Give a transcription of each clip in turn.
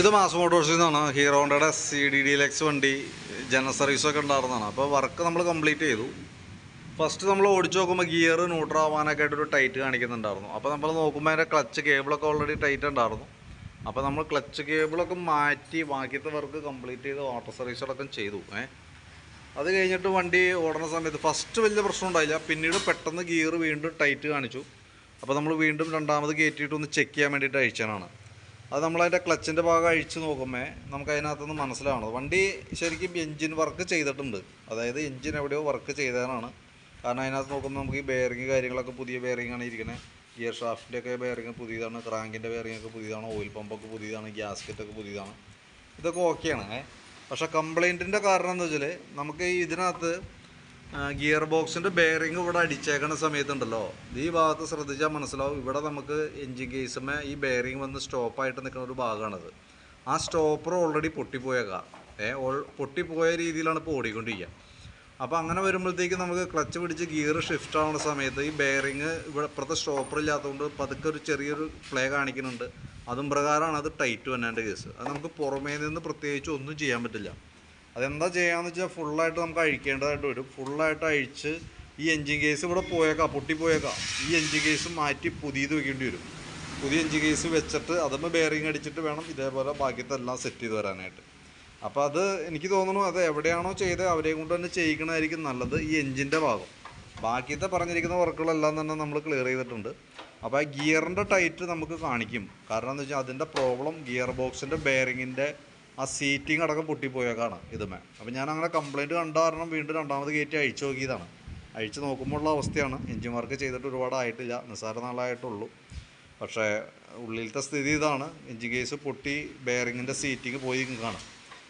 ഇത് മാസ് മോട്ടോഴ്സിൽ നിന്നാണ് ഹീറോണ്ടയുടെ സി ഡി ഡി എക്സ് വണ്ടി ജനറൽ സർവീസൊക്കെ ഉണ്ടായിരുന്നതാണ്. അപ്പോൾ വർക്ക് നമ്മൾ കംപ്ലീറ്റ് ചെയ്തു. ഫസ്റ്റ് നമ്മൾ ഓടിച്ച് നോക്കുമ്പോൾ ഗിയർ ന്യൂട്രൽ ആവാനൊക്കെ ആയിട്ടൊരു ടൈറ്റ് കാണിക്കുന്നുണ്ടായിരുന്നു. അപ്പോൾ നമ്മൾ നോക്കുമ്പോൾ അതിന്റെ ക്ലച്ച് കേബിളൊക്കെ ഓൾറെഡി ടൈറ്റ് ഉണ്ടായിരുന്നു. അപ്പോൾ നമ്മൾ ക്ലച്ച് കേബിളൊക്കെ മാറ്റി ബാക്കിയത്തെ വർക്ക് കംപ്ലീറ്റ് ചെയ്ത് വാട്ടർ സർവീസുകളൊക്കെ ചെയ്തു. ഏ? അത് കഴിഞ്ഞിട്ട് വണ്ടി ഓടുന്ന സമയത്ത് ഫസ്റ്റ് വലിയ പ്രശ്നം ഉണ്ടായില്ല. പിന്നീട് പെട്ടെന്ന് ഗിയർ വീണ്ടും ടൈറ്റ് കാണിച്ചു. അപ്പോൾ നമ്മൾ വീണ്ടും രണ്ടാമത് കയറ്റിയിട്ട് ഒന്ന് ചെക്ക് ചെയ്യാൻ വേണ്ടിയിട്ട് അയച്ചതാണ്. അത് നമ്മളതിന്റെ ക്ലച്ചിന്റെ ഭാഗം അഴിച്ച് നോക്കുമ്പോൾ നമുക്ക് അതിനകത്തുനിന്ന് മനസ്സിലാവണം വണ്ടി ശരിക്കും എൻജിൻ വർക്ക് ചെയ്തിട്ടുണ്ട്. അതായത് എൻജിൻ എവിടെയോ വർക്ക് ചെയ്തതാണ്. കാരണം അതിനകത്ത് നോക്കുമ്പോൾ നമുക്ക് ഈ ബെയറിങ് കാര്യങ്ങളൊക്കെ പുതിയ ബെയറിങ്ങാണ് ഇരിക്കുന്നത് ഗിയർ ഷാഫ്റ്റിന്റെ ഒക്കെ ബെയറിങ് പുതിയതാണ്. ക്രാങ്കിന്റെ ബെയറിങ്ങൊക്കെ പുതിയതാണ്. ഓയിൽ പമ്പൊക്കെ പുതിയതാണ്. ഗ്യാസ്കറ്റൊക്കെ പുതിയതാണ്. ഇതൊക്കെ ഓക്കെയാണ് പക്ഷേ കംപ്ലൈന്റിന്റെ കാരണം എന്താ വെച്ചാൽ നമുക്ക് ഇതിനകത്ത് ഗിയർ ബോക്സിന്റെ ബെയറിംഗ് ഇവിടെ അടിച്ചേക്കണ സമയത്തുണ്ടല്ലോ. ഈ ഭാഗത്ത് ശ്രദ്ധിച്ചാൽ മനസ്സിലാവും. ഇവിടെ നമുക്ക് എൻജിൻ കേസുമേ ഈ ബെയറിംഗ് വന്ന് സ്റ്റോപ്പായിട്ട് നിൽക്കുന്ന ഒരു ഭാഗമാണത്. ആ സ്റ്റോപ്പർ ഓൾറെഡി പൊട്ടിപ്പോയേക്കാം. ഏ ഓൾ പൊട്ടിപ്പോയ രീതിയിലാണ് ഇപ്പോൾ ഓടിക്കൊണ്ടിരിക്കുക. അപ്പോൾ അങ്ങനെ വരുമ്പോഴത്തേക്ക് നമുക്ക് ക്ലച്ച് പിടിച്ച് ഗിയർ ഷിഫ്റ്റ് ആവുന്ന സമയത്ത് ഈ ബെയറിങ് ഇവിടെ ഇപ്പുറത്തെ സ്റ്റോപ്പർ ഇല്ലാത്തതുകൊണ്ട് പതുക്കെ ഒരു ചെറിയൊരു പ്ലേ കാണിക്കുന്നുണ്ട്. അതും പ്രകാരമാണ് അത് ടൈറ്റ് വന്നതിന്റെ കേസ് അത് നമുക്ക് പുറമേ നിന്ന് പ്രത്യേകിച്ച് ഒന്നും ചെയ്യാൻ പറ്റില്ല. അതെന്താ ചെയ്യാന്ന് വെച്ചാൽ ഫുള്ളായിട്ട് നമുക്ക് അഴിക്കേണ്ടതായിട്ട് വരും. ഫുള്ളായിട്ട് അഴിച്ച് ഈ എൻജിൻ കേസ് ഇവിടെ പോയേക്കാം പൊട്ടിപ്പോയേക്കാം ഈ എൻജിൻ കേസ് മാറ്റി പുതിയത് വെക്കേണ്ടി വരും. പുതിയ എൻജിൻ കേസ് വെച്ചിട്ട് അതുമ്പോൾ ബെയറിങ് അടിച്ചിട്ട് വേണം ഇതേപോലെ ബാക്കിയത്തെല്ലാം സെറ്റ് ചെയ്ത് വരാനായിട്ട്. അപ്പോൾ അത് എനിക്ക് തോന്നുന്നു അത് എവിടെയാണോ ചെയ്തത് അവരെ കൊണ്ട് തന്നെ ചെയ്യിക്കണമായിരിക്കും നല്ലത് ഈ എൻജിന്റെ ഭാഗം. ബാക്കിയത്തെ പറഞ്ഞിരിക്കുന്ന വർക്കുകളെല്ലാം തന്നെ നമ്മൾ ക്ലിയർ ചെയ്തിട്ടുണ്ട്. അപ്പോൾ ആ ഗിയറിന്റെ ടൈറ്റ് നമുക്ക് കാണിക്കും. കാരണം എന്താ വെച്ചാൽ അതിന്റെ പ്രോബ്ലം ഗിയർ ബോക്സിന്റെ ബെയറിങ്ങിന്റെ ആ സീറ്റിംഗ് അടക്കം പൊട്ടിപ്പോയേക്കാണ് ഇതുമേ. അപ്പോൾ ഞാൻ അങ്ങനെ കംപ്ലയിന്റ് കണ്ട കാരണം വീണ്ടും രണ്ടാമത് കയറ്റി അഴിച്ചു നോക്കിയതാണ്. അഴിച്ചു നോക്കുമ്പോഴുള്ള അവസ്ഥയാണ്. എൻജിൻ വർക്ക് ചെയ്തിട്ട് ഒരുപാട് ആയിട്ടില്ല. നിസ്സാര നാളായിട്ടുള്ളൂ. പക്ഷേ ഉള്ളിലത്തെ സ്ഥിതി ഇതാണ്. എൻജിൻ കേസ് പൊട്ടി ബെയറിങ്ങിന്റെ സീറ്റിങ് പോയി കാണാം.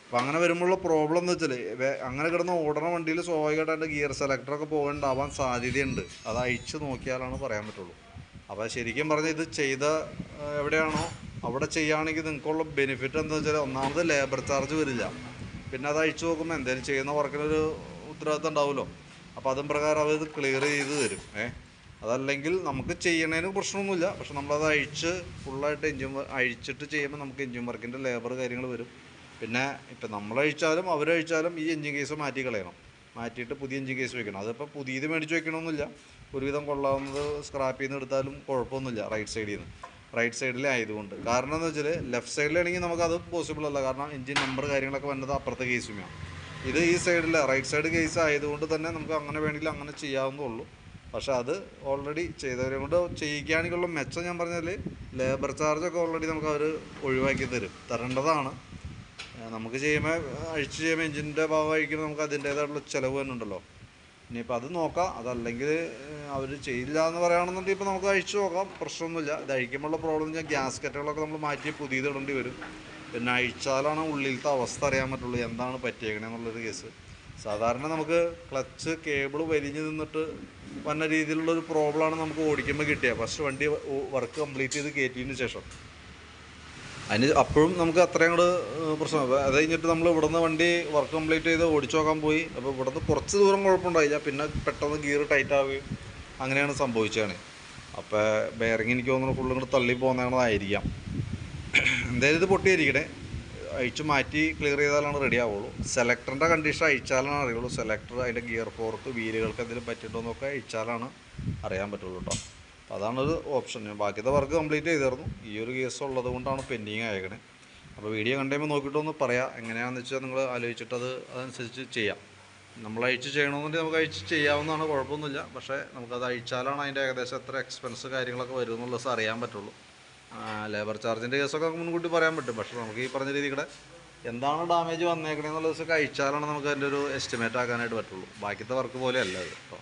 അപ്പോൾ അങ്ങനെ വരുമ്പോഴുള്ള പ്രോബ്ലം എന്ന് വെച്ചാൽ അങ്ങനെ കിടന്ന് ഓടണ വണ്ടിയിൽ സ്വാഭാവികമായിട്ട് അതിന്റെ ഗിയർ സെലക്ടറൊക്കെ പോകേണ്ടാവാൻ സാധ്യതയുണ്ട്. അത് അഴിച്ചു നോക്കിയാലാണ് പറയാൻ പറ്റുള്ളൂ. അപ്പോൾ ശരിക്കും പറഞ്ഞാൽ ഇത് ചെയ്ത എവിടെയാണോ അവിടെ ചെയ്യുകയാണെങ്കിൽ നിങ്ങൾക്കുള്ള ബെനിഫിറ്റ് എന്താ വെച്ചാൽ ഒന്നാമത് ലേബർ ചാർജ് വരില്ല. പിന്നെ അത് അഴിച്ചു നോക്കുമ്പോൾ എന്തെങ്കിലും ചെയ്യുന്ന വർക്കിനൊരു ഉത്തരവാദിത്തം ഉണ്ടാവുമല്ലോ. അപ്പോൾ അതും പ്രകാരം അവർ ഇത് ക്ലിയർ ചെയ്ത് തരും. ഏ? അതല്ലെങ്കിൽ നമുക്ക് ചെയ്യണതിന് പ്രശ്നമൊന്നുമില്ല. പക്ഷെ നമ്മളത് അഴിച്ച് ഫുള്ളായിട്ട് എൻജിൻ അഴിച്ചിട്ട് ചെയ്യുമ്പോൾ നമുക്ക് എഞ്ചിൻ വർക്കിന്റെ ലേബർ കാര്യങ്ങൾ വരും. പിന്നെ ഇപ്പം നമ്മളഴിച്ചാലും അവരഴിച്ചാലും ഈ എഞ്ചിൻ കേസ് മാറ്റി കളയണം. മാറ്റിയിട്ട് പുതിയ എഞ്ചിൻ കേസ് വെക്കണം. അതിപ്പോൾ പുതിയത് മേടിച്ച് വെക്കണമെന്നില്ല ഒരുവിധം കൊള്ളാവുന്നത് സ്ക്രാപ്പ് നിന്ന് എടുത്താലും കുഴപ്പമൊന്നുമില്ല റൈറ്റ് സൈഡിൽ നിന്ന് റൈറ്റ് സൈഡിലായതുകൊണ്ട് കാരണം എന്ന് വെച്ചാൽ ലെഫ്റ്റ് സൈഡിലാണെങ്കിൽ അത് പോസിബിൾ അല്ല. കാരണം എൻജിൻ നമ്പർ കാര്യങ്ങളൊക്കെ വന്നത് അപ്പുറത്തെ കേസുമാണ് ഇത് ഈ സൈഡിൽ റൈറ്റ് സൈഡ് കേസ് ആയതുകൊണ്ട് തന്നെ നമുക്ക് അങ്ങനെ വേണമെങ്കിൽ അങ്ങനെ ചെയ്യാവുന്നതുള്ളൂ പക്ഷെ അത് ഓൾറെഡി ചെയ്തവരെ കൊണ്ട് ചെയ്യിക്കുകയാണെങ്കിലുള്ള മെച്ചം ഞാൻ പറഞ്ഞാൽ ലേബർ ചാർജൊക്കെ ഓൾറെഡി നമുക്ക് അവർ ഒഴിവാക്കി തരും. തരേണ്ടതാണ്. നമുക്ക് ചെയ്യുമ്പോൾ അഴിച്ച് ചെയ്യുമ്പോൾ എഞ്ചിന്റെ ഭാഗമായിരിക്കുമ്പോൾ നമുക്ക് അതിന്റേതായിട്ടുള്ള ചിലവ് തന്നെ ഉണ്ടല്ലോ. ഇനിയിപ്പോൾ അത് നോക്കാം. അതല്ലെങ്കിൽ അവർ ചെയ്യില്ല എന്ന് പറയുകയാണെന്നുണ്ടെങ്കിൽ ഇപ്പോൾ നമുക്ക് അഴിച്ചു നോക്കാം. പ്രശ്നമൊന്നുമില്ല. ഇത് അഴിക്കുമ്പോഴുള്ള പ്രോബ്ലം വെച്ചാൽ ഗ്യാസ് കെറ്റുകളൊക്കെ നമ്മൾ മാറ്റി പുതിയത് ഇടേണ്ടി വരും. പിന്നെ അഴിച്ചാലാണ് ഉള്ളിലത്തെ അവസ്ഥ അറിയാൻ പറ്റുള്ളൂ എന്താണ് പറ്റിയേക്കണെന്നുള്ളൊരു കേസ്. സാധാരണ നമുക്ക് ക്ലച്ച് കേബിൾ വലിഞ്ഞ് നിന്നിട്ട് വന്ന രീതിയിലുള്ളൊരു പ്രോബ്ലമാണ് നമുക്ക് ഓടിക്കുമ്പോൾ കിട്ടിയത് ഫസ്റ്റ് വണ്ടി വർക്ക് കംപ്ലീറ്റ് ചെയ്ത് കയറ്റിയതിന് ശേഷം. അതിന് അപ്പോഴും നമുക്ക് അത്രയും കൂടെ പ്രശ്നം. അത് കഴിഞ്ഞിട്ട് നമ്മൾ ഇവിടുന്ന് വണ്ടി വർക്ക് കംപ്ലീറ്റ് ചെയ്ത് ഓടിച്ചു നോക്കാൻ പോയി. അപ്പോൾ ഇവിടുന്ന് കുറച്ച് ദൂരം കുഴപ്പമുണ്ടായില്ല. പിന്നെ പെട്ടെന്ന് ഗിയർ ടൈറ്റ് ആവുകയും അങ്ങനെയാണ് സംഭവിച്ചതാണ്. അപ്പോൾ ബെയറിങ് എനിക്ക് തോന്നുന്നു ഫുള്ളും കൂടെ തള്ളി പോകുന്നതായിരിക്കാം എന്തായാലും ഇത് പൊട്ടിയിരിക്കണേ അഴിച്ച് മാറ്റി ക്ലിയർ ചെയ്താലാണ് റെഡി ആവുള്ളൂ. സെലക്ടറിന്റെ കണ്ടീഷൻ അഴിച്ചാലാണ് അറിയുള്ളൂ. സെലക്ടർ അതിന്റെ ഗിയർ ഫോർക്ക് വീലുകൾക്ക് എന്തെങ്കിലും പറ്റിയിട്ടുണ്ടോ എന്നൊക്കെ അഴിച്ചാലാണ് അറിയാൻ പറ്റുള്ളൂ കേട്ടോ അപ്പോൾ അതാണ് ഒരു ഓപ്ഷൻ ഞാൻ ബാക്കിയത്തെ വർക്ക് കംപ്ലീറ്റ് ചെയ്തിരുന്നു ഈ ഒരു കേസ് ഉള്ളത് കൊണ്ടാണ് പെൻഡിങ് ആയേക്കണേ. അപ്പോൾ വീഡിയോ കണ്ടുമ്പോൾ നോക്കിയിട്ടൊന്ന് പറയാം എങ്ങനെയാണെന്ന് വെച്ചാൽ നിങ്ങൾ ആലോചിച്ചിട്ട് അത് അതനുസരിച്ച് ചെയ്യാം. നമ്മൾ അഴിച്ച് ചെയ്യണമെന്നുണ്ടെങ്കിൽ നമുക്ക് അഴിച്ച് ചെയ്യാവുന്നതാണ് കുഴപ്പമൊന്നുമില്ല. പക്ഷേ നമുക്കത് അഴിച്ചാലാണ് അതിന്റെ ഏകദേശം എത്ര എക്സ്പെൻസ് കാര്യങ്ങളൊക്കെ വരും എന്നുള്ളത് അറിയാൻ പറ്റുള്ളൂ. ലേബർ ചാർജിന്റെ കേസൊക്കെ നമുക്ക് മുൻകൂട്ടി പറയാൻ പറ്റും. പക്ഷേ നമുക്ക് ഈ പറഞ്ഞ രീതിയുടെ എന്താണ് ഡാമേജ് വന്നേക്കണേ എന്നുള്ള ദിവസമൊക്കെ അഴിച്ചാലാണ് നമുക്ക് അതിന്റെ ഒരു എസ്റ്റിമേറ്റ് ആക്കാനായിട്ട് പറ്റുള്ളൂ. ബാക്കിയത്തെ വർക്ക് പോലെ അല്ല അത്. കേട്ടോ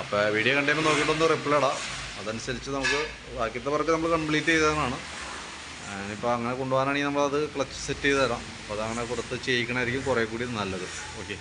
അപ്പോൾ വീഡിയോ കണ്ടുമ്പോൾ നോക്കിയിട്ടൊന്ന് റിപ്ലൈ ഇടാം. അതനുസരിച്ച് നമുക്ക് ബാക്കിയത്തെ വർക്ക് നമ്മൾ കംപ്ലീറ്റ് ചെയ്തതാണ്. ഇനിയിപ്പോൾ അങ്ങനെ കൊണ്ടുപോകാനാണെങ്കിൽ നമ്മളത് ക്ലച്ച് സെറ്റ് ചെയ്ത് തരാം. അപ്പോൾ അതങ്ങനെ കൊടുത്ത് ചെയ്യിക്കണമായിരിക്കും കുറേ കൂടി നല്ലത്. ഓക്കെ